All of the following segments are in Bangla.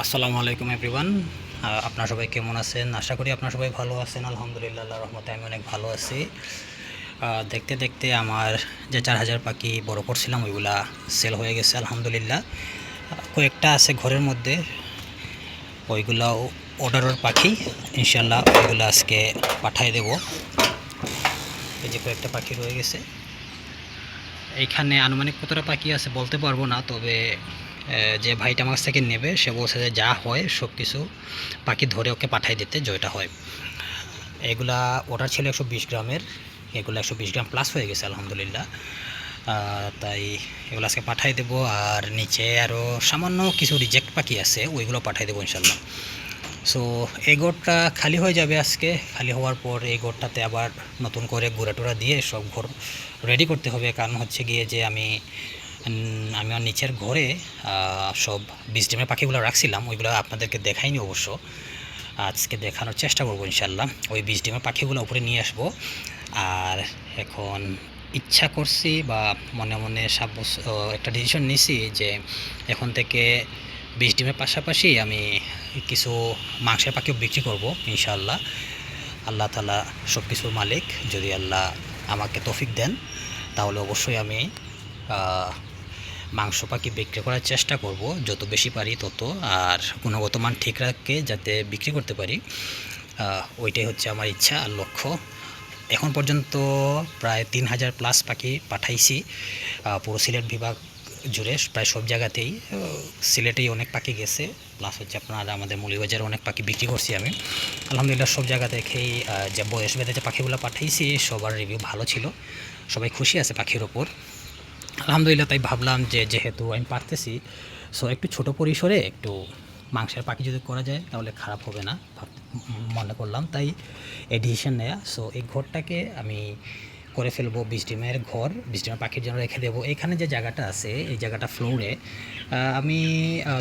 আসসালামু আলাইকুম এভরিওয়ান। আপনার সবাই কেমন আছেন? আশা করি আপনার সবাই ভালো আছেন। আলহামদুলিল্লাহ রহমতে আমি অনেক ভালো আছি। দেখতে দেখতে আমার যে চার হাজার পাখি বড় করছিলাম, ওইগুলা সেল হয়ে গেছে, আলহামদুলিল্লাহ। কয়েকটা আছে ঘরের মধ্যে। ওইগুলা অর্ডারের পাখি। ইনশাল্লাহ ওইগুলো আজকে পাঠিয়ে দেব। এই যে কয়েকটা পাখি রয়ে গেছে। এইখানে আনুমানিক কতটা পাখি আছে বলতে পারব না, তবে যে ভাইটা আমার কাছ থেকে নেবে, সে বলছে যে যা হয় সব কিছু পাখি ধরে ওকে পাঠাই দিতে যেটা হয়। এগুলা অর্ডার ছিল একশো বিশ গ্রামের, এগুলো একশো বিশ গ্রাম প্লাস হয়ে গেছে, আলহামদুলিল্লাহ। তাই এগুলো আজকে পাঠাই দেবো, আর নিচে আরও সামান্য কিছু রিজেক্ট পাখি আছে, ওইগুলো পাঠাই দেবো ইনশাল্লাহ সো এই গোড়টা খালি হয়ে যাবে আজকে, খালি হওয়ার পর এই গোড়টাতে আবার নতুন করে গুঁড়া টুড়া দিয়ে সব ঘর রেডি করতে হবে। কারণ হচ্ছে গিয়ে যে আমি আমি আমার নিচের ঘরে সব বিষ ডিমের পাখিগুলো রাখছিলাম, ওইগুলো আপনাদেরকে দেখাইনি অবশ্য। আজকে দেখানোর চেষ্টা করব ইনশাল্লাহ ওই বিষ ডিমের পাখিগুলো উপরে নিয়ে আসব। আর এখন ইচ্ছা করছি বা মনে মনে সাব্যস একটা ডিসিশন নিছি যে এখন থেকে বিষ ডিমের পাশাপাশি আমি কিছু মাংসের পাখিও বিক্রি করব ইনশাল্লাহ আল্লাহ তালা সব কিছুর মালিক, যদি আল্লাহ আমাকে তফিক দেন, তাহলে অবশ্যই আমি মাংস পাখি বিক্রি করার চেষ্টা করব। যত বেশি পারি তত। আর গুণগত মান ঠিক রাখে যাতে বিক্রি করতে পারি। ওইটাই হচ্ছে আমার ইচ্ছা আর লক্ষ্য। এখন পর্যন্ত প্রায় তিন হাজার প্লাস পাখি পাঠাইছি। পুরো সিলেট বিভাগ জুড়ে প্রায় সব জায়গাতেই সিলেটেই অনেক পাখি গেছে। প্লাস হচ্ছে আপনার আমাদের মৌলিবাজারে অনেক পাখি বিক্রি করছি আমি। আলহামদুলিল্লাহ সব জায়গা থেকেই যে বয়স ভেদে যে পাখিগুলো পাঠাইছি, সবার রিভিউ ভালো ছিল। সবাই খুশি আছে পাখির ওপর। আলহামদুলিল্লাহ তাই ভাবলাম যে যেহেতু আমি পারতেছি সো একটু ছোট পরিসরে একটু মাংসের পাখি যদি করা যায় তাহলে খারাপ হবে না মনে করলাম তাই এই ডিসিশন নেয়া। সো এই ঘরটাকে আমি করে ফেলব বিশ ডিমের ঘর বিশ ডিমের পাখির জন্য রেখে দেবো। এখানে যে জায়গাটা আছে, এই জায়গাটা ফ্লোরে আমি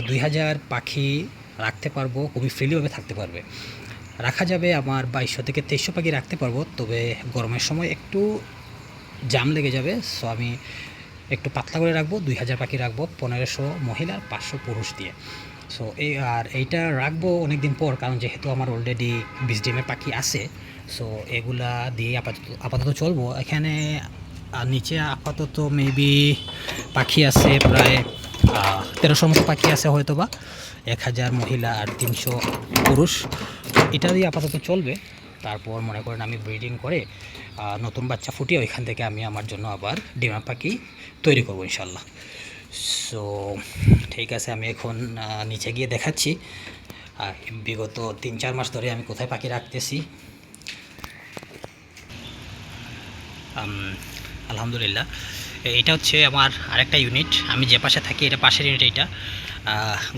দুই হাজার পাখি রাখতে পারব, খুবই ফ্রিলিভাবে থাকতে পারবে। রাখা যাবে আমার বাইশশো থেকে তেইশশো পাখি রাখতে পারব, তবে গরমের সময় একটু জাম লেগে যাবে। সো আমি একটু পাতলা করে রাখব, দুই হাজার পাখি রাখব, পনেরোশো মহিলা, পাঁচশো পুরুষ দিয়ে। সো এই, আর এইটা রাখব অনেক দিন পর, কারণ যেহেতু আমার অলরেডি বিশ ডিমের পাখি আছে সো এগুলা দিয়ে আপাতত আপাতত চলবো। এখানে নিচে আপাতত মেবি পাখি আছে প্রায় তেরোশোর মতো পাখি আছে হয়তো বা এক হাজার মহিলা আর তিনশো পুরুষ। এটা দিয়ে আপাতত চলবে। তারপর মনে করেন আমি ব্রিডিং করে নতুন বাচ্চা ফুটিয়ে ওইখান থেকে আমি আমার জন্য আবার ডিমা পাখি তৈরি করব ইনশাল্লাহ। সো ঠিক আছে, আমি এখন নিচে গিয়ে দেখাচ্ছি। আর বিগত তিন চার মাস ধরে আমি কোথায় পাখি রাখতেছি। আলহামদুলিল্লাহ। এটা হচ্ছে আমার আরেকটা ইউনিট আমি যে পাশে থাকি, এটা পাশের ইউনিট এইটা।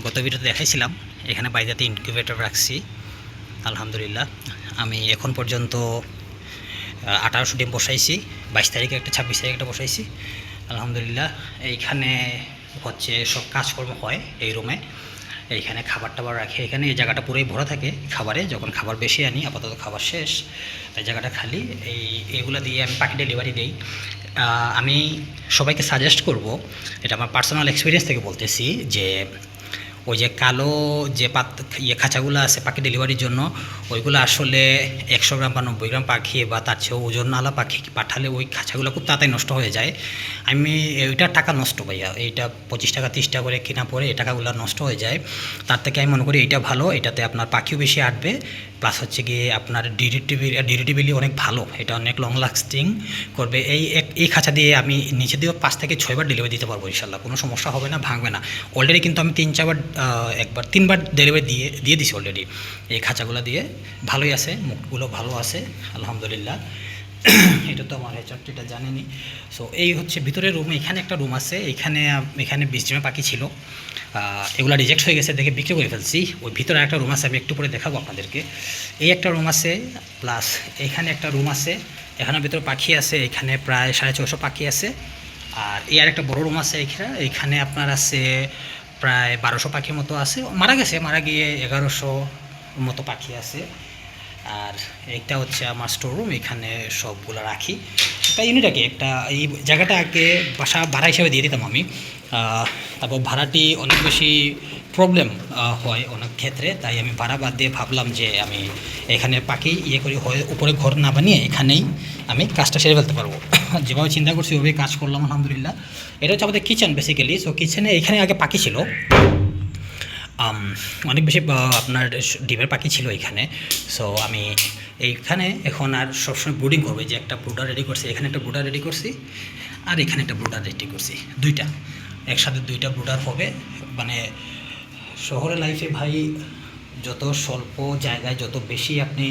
গত ভিডিওতে দেখাইছিলাম। এখানে বাইরেতে ইনকিউবেটর রাখছি। আলহামদুলিল্লাহ। আমি এখন পর্যন্ত আঠারোশো ডিম বসাইছি, বাইশ তারিখে একটা, ছাব্বিশ তারিখে একটা বসাইছি। আলহামদুলিল্লাহ, এইখানে হচ্ছে সব কাজকর্ম হয় এই রুমে। এইখানে খাবার টাবার রাখে। এখানে এই জায়গাটা পুরোই ভরা থাকে খাবারে। যখন খাবার বেশি আনি, আপাতত খাবার শেষ। এই জায়গাটা খালি। এই এগুলো দিয়ে আমি পাখি ডেলিভারি দিই। আমি সবাইকে সাজেস্ট করব, এটা আমার পার্সোনাল এক্সপিরিয়েন্স থেকে বলতেছি যে ওই যে কালো যে পাত ইয়ে খাঁচাগুলো আছে পাখি ডেলিভারির জন্য, ওইগুলো আসলে একশো গ্রাম বা নব্বই গ্রাম পাখি বা তার চেয়েও ওজনওয়ালা পাখি পাঠালে ওই খাঁচাগুলো খুব তাড়াতাড়ি নষ্ট হয়ে যায়। আমি ওইটার টাকা নষ্ট ভাইয়া, এইটা পঁচিশ টাকা, তিরিশ টাকা করে কেনা পরে এই টাকাগুলো নষ্ট হয়ে যায়। তার থেকে আমি মনে করি এইটা ভালো, এটাতে আপনার পাখিও বেশি আটবে প্লাস হচ্ছে গিয়ে আপনার ডিডিটিভি ডিডিটিভিলি অনেক ভালো, এটা অনেক লং লাস্টিং করবে। এই এক, এই খাঁচা দিয়ে আমি নিচে দিয়েও পাঁচ থেকে ছয়বার ডেলিভারি দিতে পারব ইনশাল্লাহ, কোনো সমস্যা হবে না, ভাঙবে না। অলরেডি কিন্তু আমি তিন, চারবার একবার, তিনবার ডেলিভারি দিয়ে দিয়ে দিছি অলরেডি এই খাঁচাগুলো দিয়ে ভালোই আছে, মুখগুলো ভালো আছে, আলহামদুলিল্লাহ। এটা তো আমার হেচারটিটা জানেনি। সো এই হচ্ছে ভিতরের রুম এখানে একটা রুম আছে, এখানে এখানে বিশ পাখি ছিল। এগুলো রিজেক্ট হয়ে গেছে, দেখে বিক্রি করে ফেলছি। ওই ভিতরে একটা রুম আছে, আমি একটু পরে দেখাবো আপনাদেরকে। এই একটা রুম আছে প্লাস এখানে একটা রুম আছে, এখানে ভিতরে পাখি আছে, এখানে প্রায় সাড়ে ছশো পাখি আছে। আর এই আর একটা বড় রুম আছে, এখানে এখানে আপনার আছে প্রায় বারোশো পাখির মতো আছে। মারা গেছে, মারা গিয়ে এগারোশো মতো পাখি আছে। আর একটা হচ্ছে আমার স্টোর রুম এখানে সবগুলো রাখি। একটা ইউনিট আগে, একটা এই জায়গাটা আগে বাসা ভাড়া হিসেবে দিয়ে দিতাম আমি। তারপর ভাড়াটি অনেক বেশি প্রবলেম হয় অনেক ক্ষেত্রে। তাই আমি ভাড়া বাদ দিয়ে ভাবলাম যে আমি এখানে পাখি ইয়ে করি, হয়ে উপরে ঘর না বানিয়ে এখানেই আমি কাজটা সেরে ফেলতে পারব। যেভাবে চিন্তা করছি ওইভাবে কাজ করলাম, আলহামদুলিল্লাহ। এটা হচ্ছে আমাদের কিচেন বেসিক্যালি সো কিচেনে এখানে আগে পাখি ছিল। অনেক বেশি আপনার ডিমের পাখি ছিল এখানে। সো আমি এইখানে এখন আর সবসময় ব্রুডিং করব। যে একটা ব্রুডার রেডি করছি, এখানে একটা ব্রুডার রেডি করছি, আর এখানে একটা ব্রুডার রেডি করছি, দুইটা। একসাথে দুইটা ব্রুডার হবে। মানে শহরের লাইফে ভাই, যত স্বল্প জায়গায়, যত বেশি আপনি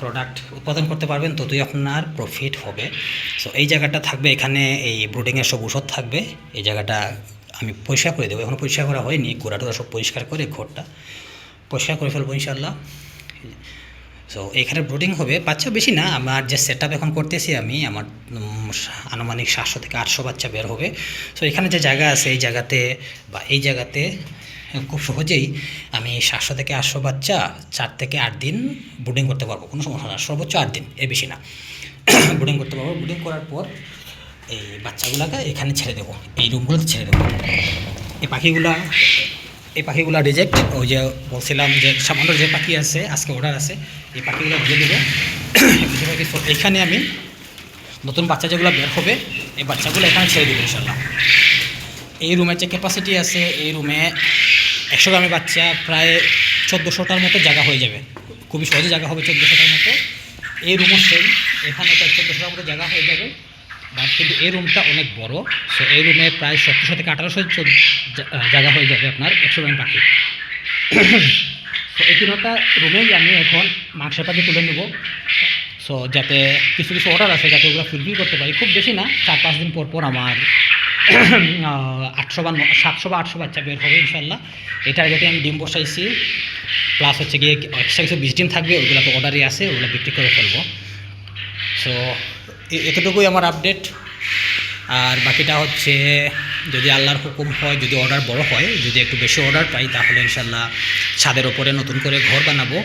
প্রোডাক্ট উৎপাদন করতে পারবেন, ততই আপনার প্রফিট হবে। সো এই জায়গাটা থাকবে, এখানে এই ব্রুডিংয়ের সব ওষুধ থাকবে। এই জায়গাটা আমি পরিষ্কার করে দেবো। এখন পরিষ্কার করা হয়নি গোড়া টোড়া সব পরিষ্কার করে ঘরটা পরিষ্কার করে ফেলব ইনশাল্লাহ সো এখানে ব্রুডিং হবে, বাচ্চা বেশি না, আমার যে সেট এখন করতেছি আমি, আমার আনুমানিক সাতশো থেকে আটশো বাচ্চা বের হবে। সো এখানে যে জায়গা আছে, এই জায়গাতে বা এই জায়গাতে খুব সহজেই আমি সাতশো থেকে আটশো বাচ্চা চার থেকে আট দিন ব্রুডিং করতে পারব, কোনো সমস্যা না, সর্বোচ্চ আট দিন, এর বেশি না। ব্রুডিং করতে পারব ব্রুডিং করার পর এই বাচ্চাগুলোকে এখানে ছেড়ে দেবো, এই রুমগুলোতে ছেড়ে দেবো। এই পাখিগুলা, এই পাখিগুলো রিজেক্ট ওই যে বলছিলাম যে সামান্য যে পাখি আছে, আজকে অর্ডার আছে, এই পাখিগুলো দিয়ে দেবো। এখানে আমি নতুন বাচ্চা যেগুলো বের হবে, এই বাচ্চাগুলো এখানে ছেড়ে দেবো ইনশাল্লাহ। এই রুমের যে ক্যাপাসিটি আছে, এই রুমে একশো গ্রামের বাচ্চা প্রায় চোদ্দোশোটার মতো জায়গা হয়ে যাবে। খুবই সহজে জায়গা হবে চোদ্দোশোটার মতো। এই রুমও সেম এখানে তো চোদ্দোশোটার মতো জায়গা হয়ে যাবে। বাট কিন্তু এই রুমটা অনেক বড় সো এই রুমে প্রায় সতেরোশো থেকে আঠারোশো জায়গা হয়ে যাবে আপনার একশো গ্রাম পাখি। তো এই তিনটা রুমেই আমি এখন মাংসের পাখি তুলে নেব। সো যাতে কিছু কিছু অর্ডার আছে, যাতে ওগুলো ফুলফিল করতে পারি। খুব বেশি না, চার পাঁচ দিন পর পর আমার আটশো বা সাতশো বা আটশো বাচ্চা বের হবে ইনশাল্লাহ এটার যেটি আমি ডিম বসাইছি। প্লাস হচ্ছে গিয়ে এক্সট্রা কিছু বিশ ডিম থাকবে, ওগুলো তো অর্ডারই আছে, ওগুলো বিক্রি করে ফেলব। সো এতটুকুই আমার আপডেট আর বাকিটা হচ্ছে, যদি আল্লাহর হুকুম হয়, যদি অর্ডার বড় হয়, যদি একটু বেশি অর্ডার পাই, তাহলে ইনশাল্লাহ ছাদের ওপরে নতুন করে ঘর বানাবো।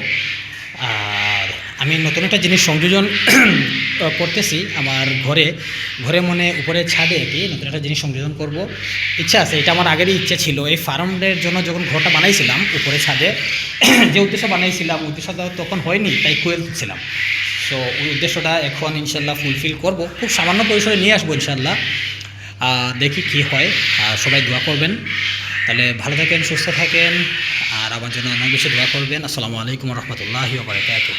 আর আমি নতুন একটা জিনিস সংযোজন করতেছি আমার ঘরে। ঘরে মনে উপরে ছাদে কি নতুন একটা জিনিস সংযোজন করব। ইচ্ছা আছে, এটা আমার আগেরই ইচ্ছে ছিল। এই ফার্মের জন্য যখন ঘরটা বানাইছিলাম উপরে ছাদে, যে উদ্দেশ্য বানাইছিলাম উদ্দেশ্যটা তখন হয়নি, তাই কুয়েল তুলছিলাম সো ওই উদ্দেশ্যটা এখন ইনশাল্লাহ ফুলফিল করব। খুব সামান্য পরিসরে নিয়ে আসব ইনশাল্লাহ। দেখি কি হয়। সবাই দোয়া করবেন। তাহলে ভালো থাকেন, সুস্থ থাকেন। আর আমার জন্য অনেক বেশি দোয়া করবেন। আসসালামু আলাইকুম রহমতুল্লাহি বারকাতুহ।